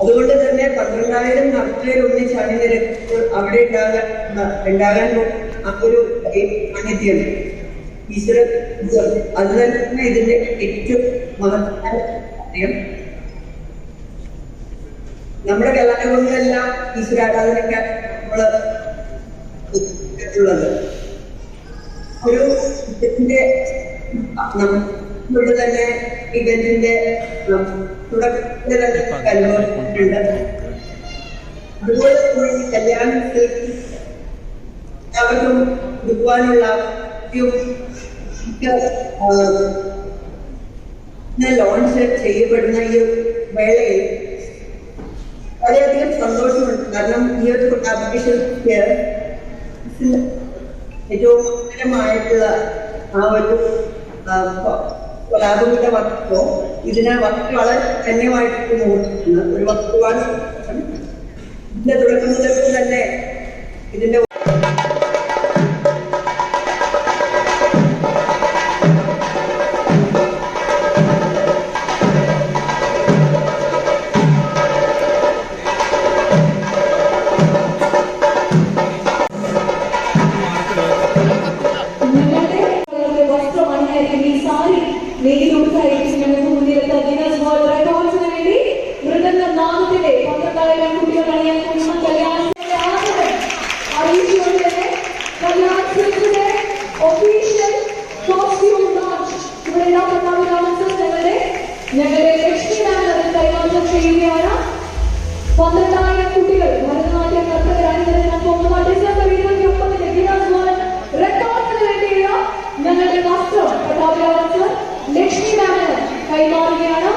അതുകൊണ്ട് തന്നെ പന്ത്രണ്ടായിരം നർത്തകർ ഒന്നിച്ച് അണിനിരക്കുമ്പോൾ അവിടെ ഉണ്ടാകാൻ ഉണ്ടാകാൻ ഒരു സാന്നിധ്യം ഈശ്വര അത് ഇതിന്റെ ഏറ്റവും മഹത്തായ കാര്യം. നമ്മുടെ കലാരൂപങ്ങളെല്ലാം ഈശ്വരാരാധനയ്ക്ക് നമ്മൾ ഉള്ളത് ഒരു നമ്മുടെ തന്നെ ഇവന്റിന്റെ തുടക്കത്തിൽ കല്ലുണ്ട് അതുപോലെ തന്നെ കല്യാണത്തിൽ അവർക്കും കൊടുക്കുവാനുള്ള ഒരു ലോഞ്ച് ചെയ്യപ്പെടുന്ന ഈ വേളയിൽ വളരെയധികം സന്തോഷമുണ്ട്. കാരണം ഈ ഒരു കൊട്ടാബിഷൻ ഏറ്റവും മനോഹരമായിട്ടുള്ള ആ ഒരു കൊലാബിന്റെ വസ്തുവോ ഇതിനെ വസ്തു വളരെ ധന്യമായിട്ട് നോക്കുന്ന ഒരു വസ്തുവാണ്. ഇതിന്റെ തുടക്കം മുതൽ തന്നെ ഇതിന്റെ പന്ത്രണ്ടായിരം കുട്ടികൾ ഭരതനാട്യ നർത്തകരാണ് ഒമ്പതാം ഡിസംബർ ഇരുപത്തി ഒമ്പതിന് ഗീതാസ്വാൻ റെക്കോർഡിന് വേണ്ടിയുള്ള ഞങ്ങളുടെ മാസ്റ്റർ ലക്ഷ്മി മാമിന് കൈമാറുകയാണ്.